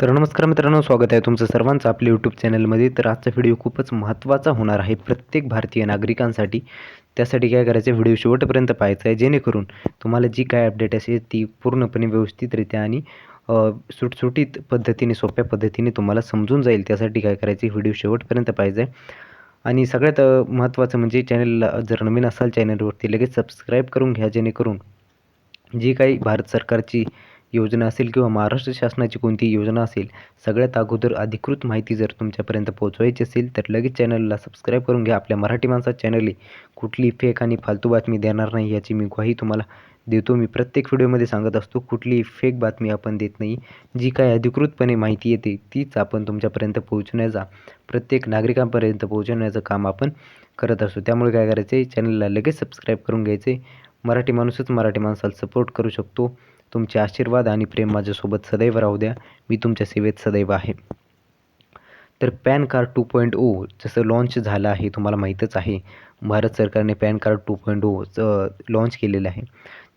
तर नमस्कार मित्रांनो स्वागत आहे तुमचं सर्वांचं आपल्या यूट्यूब चॅनलमध्ये तर आजचा व्हिडिओ खूपच महत्त्वाचा होणार आहे प्रत्येक भारतीय नागरिकांसाठी. त्यासाठी काय करायचं व्हिडिओ शेवटपर्यंत पाहायचं आहे. जेणेकरून तुम्हाला जी काय अपडेट असेल ती पूर्णपणे व्यवस्थितरित्या आणि सुटसुटीत पद्धतीने सोप्या पद्धतीने तुम्हाला समजून जाईल. त्यासाठी काय करायचं व्हिडिओ शेवटपर्यंत पाहिजे आणि सगळ्यात महत्त्वाचं म्हणजे चॅनलला जर नवीन असाल चॅनलवरती लगेच सबस्क्राईब करून घ्या. जेणेकरून जी काही भारत सरकारची योजना असेल किंवा महाराष्ट्र शासनाची कोणती योजना असेल सगळ्यात अगोदर अधिकृत माहिती जर तुमच्यापर्यंत पोहोचवायची असेल तर लगेच चॅनलला सबस्क्राईब करून घ्या. आपल्या मराठी माणसात चॅनलही कुठली फेक आणि फालतू बातमी देणार नाही याची मी ग्वाही तुम्हाला देतो. मी प्रत्येक व्हिडिओमध्ये सांगत असतो कुठलीही फेक बातमी आपण देत नाही. जी काय अधिकृतपणे माहिती येते तीच आपण तुमच्यापर्यंत पोहोचण्याचा प्रत्येक नागरिकांपर्यंत पोहोचवण्याचं काम आपण करत असतो. त्यामुळे काय करायचं आहे चॅनलला लगेच सबस्क्राईब करून घ्यायचे मराठी माणूसच मराठी माणसाला सपोर्ट करू शकतो. तुमचे आशीर्वाद आणि प्रेम माझ्यासोबत सदैव राहू द्या. मी तुमच्या सेवेत सदैव आहे. तर PAN card two point O जसं लॉन्च झालं आहे तुम्हाला माहीतच आहे. भारत सरकारने PAN card two point O launch केलेलं आहे.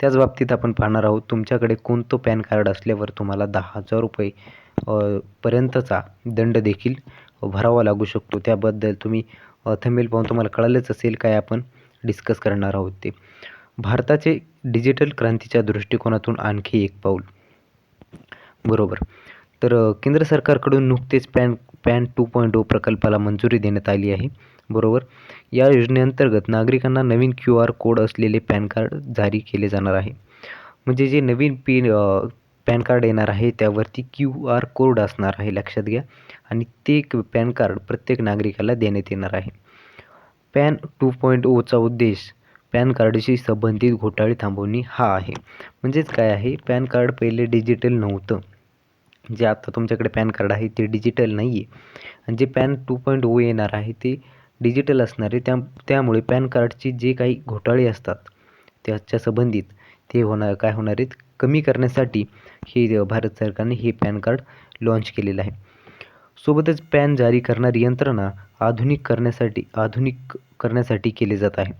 त्याच बाबतीत आपण पाहणार आहोत तुमच्याकडे कोणतं पॅन कार्ड असल्यावर तुम्हाला दहा हजार रुपये पर्यंतचा दंड देखील भरावा लागू शकतो. त्याबद्दल तुम्ही थंबेल पाहून तुम्हाला कळालंच असेल काय आपण डिस्कस करणार आहोत ते. भारताचे डिजिटल क्रांतीच्या दृष्टिकोनातून आणखी एक पाऊल. बरोबर. तर केंद्र सरकारकडून नुकतेच PAN PAN two point O प्रकल्पाला मंजुरी देण्यात आली आहे. बरोबर. या योजनेअंतर्गत नागरिकांना नवीन क्यू आर कोड असलेले पॅन कार्ड जारी केले जाणार आहे. म्हणजे जे नवीन पिन पॅन कार्ड येणार आहे त्यावरती क्यू आर कोड असणार आहे लक्षात घ्या. आणि ते पॅन कार्ड प्रत्येक नागरिकाला देण्यात येणार आहे. पॅन टू पॉईंट ओचा उद्देश पॅन कार्डशी संबंधित घोटाळे थांबवणे हा आहे. म्हणजेच काय आहे? पॅन कार्ड पहिले डिजिटल नव्हतं. जे आता तुमच्याकडे पॅन कार्ड आहे ते डिजिटल नाही आहे आणि जे पॅन टू पॉईंट ओ येणार आहे ते डिजिटल असणार आहे. त्या त्यामुळे पॅन कार्डची जे काही घोटाळे असतात त्याच्या संबंधित ते होणार काय होणार आहेत? कमी करण्यासाठी हे भारत सरकारने हे पॅन कार्ड लॉन्च केलेलं आहे. सोबतच पॅन जारी करणारी यंत्रणा आधुनिक करण्यासाठी आधुनिक करण्यासाठी केले जात आहे.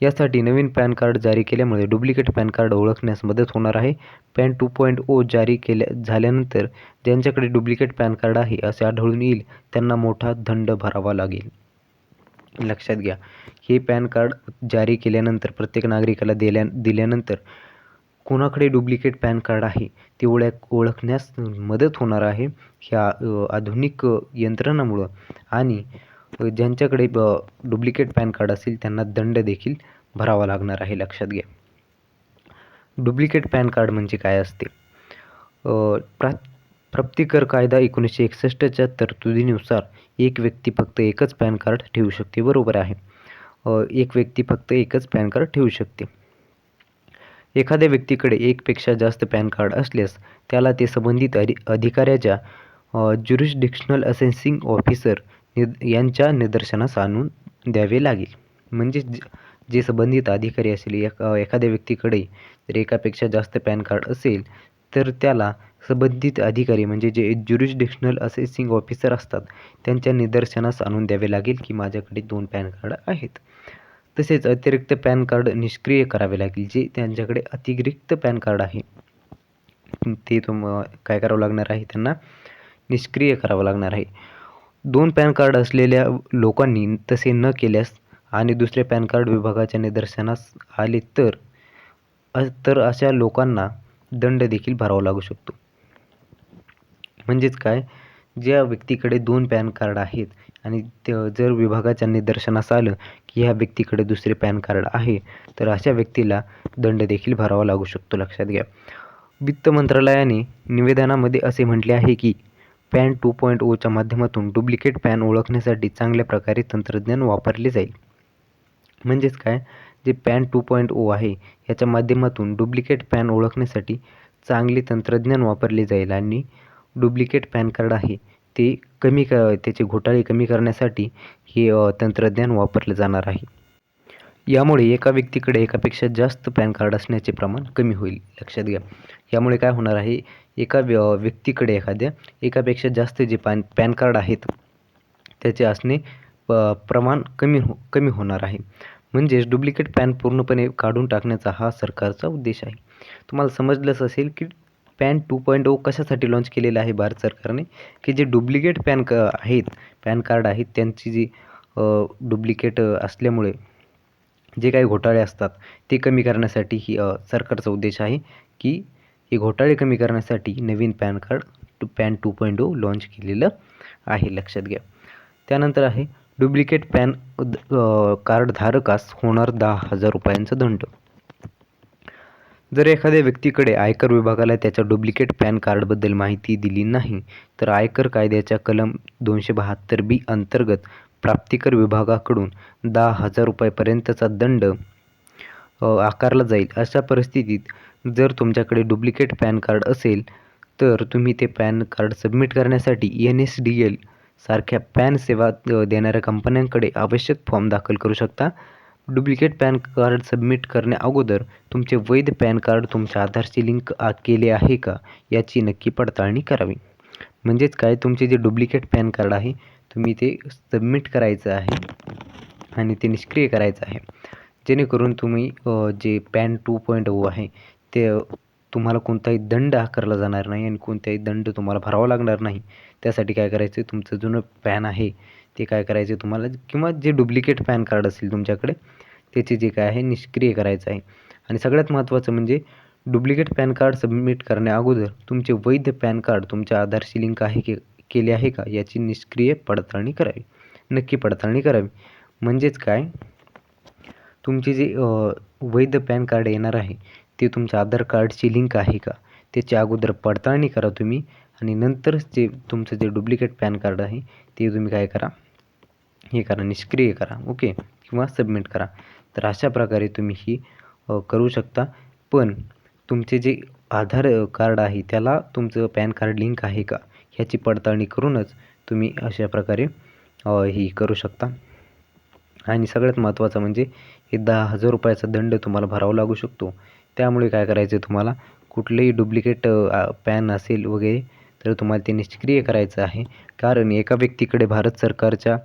यासाठी नवीन पॅन कार्ड जारी केल्यामुळे डुप्लिकेट पॅन कार्ड ओळखण्यास मदत होणार आहे. पॅन टू पॉईंट ओ जारी केल्या झाल्यानंतर ज्यांच्याकडे डुप्लिकेट पॅन कार्ड आहे असे आढळून येईल त्यांना मोठा दंड भरावा लागेल. लक्षात घ्या हे पॅन कार्ड जारी केल्यानंतर प्रत्येक नागरिकाला दिल्या दिल्यानंतर कोणाकडे डुप्लिकेट पॅन कार्ड आहे ते ओळख ओळखण्यास मदत होणार आहे. ह्या आधुनिक यंत्रणामुळं आणि ज्यांच्याकडे ब डुप्लिकेट पॅन कार्ड असेल त्यांना दंड देखील भरावा लागणार आहे लक्षात घ्या. डुप्लिकेट पॅन कार्ड म्हणजे काय असते? प्रा प्राप्तिकर कायदा एकोणीसशे एकसष्टच्या तरतुदीनुसार एक व्यक्ती फक्त एकच पॅन कार्ड ठेवू शकते बरोबर आहे. एक व्यक्ती फक्त एकच पॅन कार्ड ठेवू शकते. एखाद्या व्यक्तीकडे एकपेक्षा जास्त पॅन कार्ड असल्यास त्याला ते संबंधित अधि अधिकाऱ्याच्या ज्युरिस्डिक्शनल असेन्सिंग ऑफिसर निद यांच्या निदर्शनास आणून द्यावे लागेल. म्हणजे ज- जे संबंधित अधिकारी असेल एक एखाद्या व्यक्तीकडे जर एकापेक्षा जास्त पॅन कार्ड असेल तर त्याला संबंधित अधिकारी म्हणजे जे ज्युरिस्डिक्शनल असेसिंग ऑफिसर असतात त्यांच्या निदर्शनास आणून द्यावे लागेल की माझ्याकडे दोन पॅन कार्ड आहेत. तसेच अतिरिक्त पॅन कार्ड निष्क्रिय करावे लागेल जे त्यांच्याकडे अतिरिक्त पॅन कार्ड आहे. ते तुम काय करावं लागणार आहे त्यांना निष्क्रिय करावं लागणार आहे. दोन पॅन कार्ड असलेल्या लोकांनी तसे न केल्यास आणि दुसरे पॅन कार्ड विभागाच्या निदर्शनास आले तर तर अशा लोकांना दंड देखील भरावा लागू शकतो. म्हणजेच काय? ज्या व्यक्तीकडे दोन पॅन कार्ड आहेत आणि जर विभागाच्या निदर्शनास आलं की ह्या व्यक्तीकडे दुसरे पॅन कार्ड आहे तर अशा व्यक्तीला दंड देखील भरावा लागू शकतो. लक्षात घ्या. वित्त मंत्रालयाने निवेदनामध्ये असे म्हटले आहे की पॅन टू पॉईंट ओच्या माध्यमातून डुप्लिकेट पॅन ओळखण्यासाठी चांगल्या प्रकारे तंत्रज्ञान वापरले जाईल. म्हणजेच काय? जे पॅन टू पॉईंट ओ आहे याच्या माध्यमातून डुप्लिकेट पॅन ओळखण्यासाठी चांगले तंत्रज्ञान वापरले जाईल आणि डुप्लिकेट पॅन कार्ड आहे ते कमी क त्याचे घोटाळे कमी करण्यासाठी हे तंत्रज्ञान वापरलं जाणार आहे. यामुळे एका व्यक्तीकडे एकापेक्षा जास्त पॅन कार्ड असण्याचे प्रमाण कमी होईल. लक्षात घ्या. यामुळे काय होणार आहे? एका व्य व्यक्तीकडे एखाद्या एकापेक्षा जास्त जे पॅन पॅन कार्ड आहेत त्याचे असणे प- प्रमाण कमी हो कमी होणार आहे. म्हणजेच डुप्लिकेट पॅन पूर्णपणे काढून टाकण्याचा हा सरकारचा उद्देश आहे. तुम्हाला समजलंच असेल की पॅन टू पॉईंट ओ कशासाठी लॉन्च केलेलं आहे भारत सरकारने? की जे डुप्लिकेट पॅन क आहेत पॅन कार्ड आहेत त्यांची जी डुप्लिकेट असल्यामुळे जे काही घोटाळे असतात ते कमी करण्यासाठी ही सरकारचा उद्देश आहे की हे घोटाळे कमी करण्यासाठी नवीन PAN card two PAN two point O launch केलेलं आहे. लक्षात घ्या. त्यानंतर आहे डुप्लिकेट पॅन कार्ड धारकास होणार दहा हजार रुपयांचा दंड. जर एखाद्या व्यक्तीकडे आयकर विभागाला त्याच्या डुप्लिकेट पॅन कार्डबद्दल माहिती दिली नाही तर आयकर कायद्याच्या कलम दोनशे बहात्तर बी अंतर्गत प्राप्तिकर विभागाकडून दहा हजार रुपयापर्यंतचा दंड आकारला जाईल. अशा परिस्थितीत जर तुमच्याकडे डुप्लिकेट पॅन कार्ड असेल तर तुम्ही ते पॅन कार्ड सबमिट करण्यासाठी एन एस डी एल सारख्या पॅन सेवा देणाऱ्या कंपन्यांकडे आवश्यक फॉर्म दाखल करू शकता. डुप्लिकेट पॅन कार्ड सबमिट करण्याअगोदर तुमचे वैध पॅन कार्ड तुमच्या आधारशी लिंक केले आहे का याची नक्की पडताळणी करावी. म्हणजेच काय? तुमचे जे डुप्लिकेट पॅन कार्ड आहे तुम्ही ते सबमिट करायचं आहे आणि ते निष्क्रिय करायचं आहे. जेणेकरून तुम्ही जे पॅन टू पॉईंट ओ आहे ते तुम्हाला कोणताही दंड आकारला जाणार नाही आणि कोणताही दंड तुम्हाला भरावा लागणार नाही. त्यासाठी काय करायचं? तुमचं जुनं पॅन आहे ते काय करायचे तुम्हाला? किंवा जे डुप्लिकेट पॅन कार्ड असेल तुमच्याकडे त्याचे जे काय आहे निष्क्रिय करायचं आहे. आणि सगळ्यात महत्त्वाचं म्हणजे डुप्लिकेट पॅन कार्ड सबमिट करण्या अगोदर तुमचे वैध पॅन कार्ड तुमच्या आधारशी लिंक आहे के केले आहे का याची निष्क्रिय पडताळणी करावी. नक्की पडताळणी करावी. म्हणजेच काय? तुमचे जे वैध पॅन कार्ड येणार आहे ते तुमच्या आधार कार्डची लिंक आहे का? त्याची अगोदर पडताळणी करा तुम्ही आणि नंतरच जे तुमचं जे डुप्लिकेट पॅन कार्ड आहे ते तुम्ही काय करा? हे करा निष्क्रिय करा ओके? किंवा सबमिट करा. तर अशा प्रकारे तुम्ही ही करू शकता. पण तुमचे जे आधार कार्ड आहे त्याला तुमचं पॅन कार्ड लिंक आहे का? ह्याची पडताळणी करूनच तुम्ही अशा प्रकारे ही करू शकता. आणि सगळ्यात महत्त्वाचं म्हणजे हे दहा हजार रुपयाचा दंड तुम्हाला भरावा लागू शकतो. त्यामुळे काय करायचं आहे तुम्हाला? कुठलंही डुप्लिकेट पॅन असेल वगैरे तर तुम्हाला ते निष्क्रिय करायचं आहे. कारण एका व्यक्तीकडे भारत सरकारच्या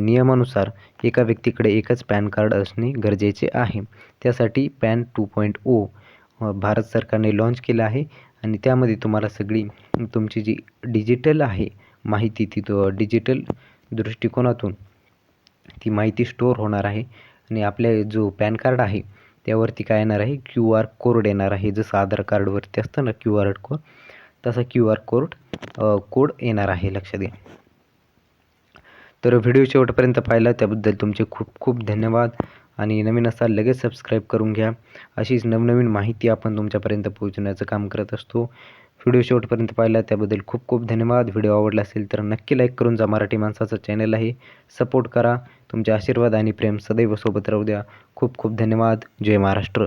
नियमानुसार एका व्यक्तीकडे एकच पॅन कार्ड असणे गरजेचे आहे. त्यासाठी PAN two point O Bharat सरकारने लॉन्च केलं आहे आणि त्यामध्ये तुम्हाला सगळी तुमची जी डिजिटल आहे माहिती ती तो डिजिटल दृष्टिकोनातून ती माहिती स्टोअर होणार आहे. आणि आपल्या जो पॅन कार्ड आहे त्यावरती काय येणार आहे? क्यू आर कोड येणार आहे. जसं आधार कार्डवरती असतं ना क्यू आर कोड तसा क्यू आर कोड कोड येणार आहे लक्षात घ्या. तर व्हिडिओ शेवटपर्यंत पाहिला त्याबद्दल तुमचे खूप खूप धन्यवाद. आणि नवीन असाल लगेच सबस्क्राईब करून घ्या. अशीच नवनवीन माहिती आपण तुमच्यापर्यंत पोहोचवण्याचं काम करत असतो. व्हिडिओ शेवटपर्यंत पाहिला त्याबद्दल खूप खूप धन्यवाद. व्हिडिओ आवडला असेल तर नक्की लाईक करून जा. मराठी माणसाचं चॅनल आहे. सपोर्ट करा. तुमचे आशीर्वाद आणि प्रेम सदैव सोबत राहू द्या. खूप खूप धन्यवाद. जय महाराष्ट्र.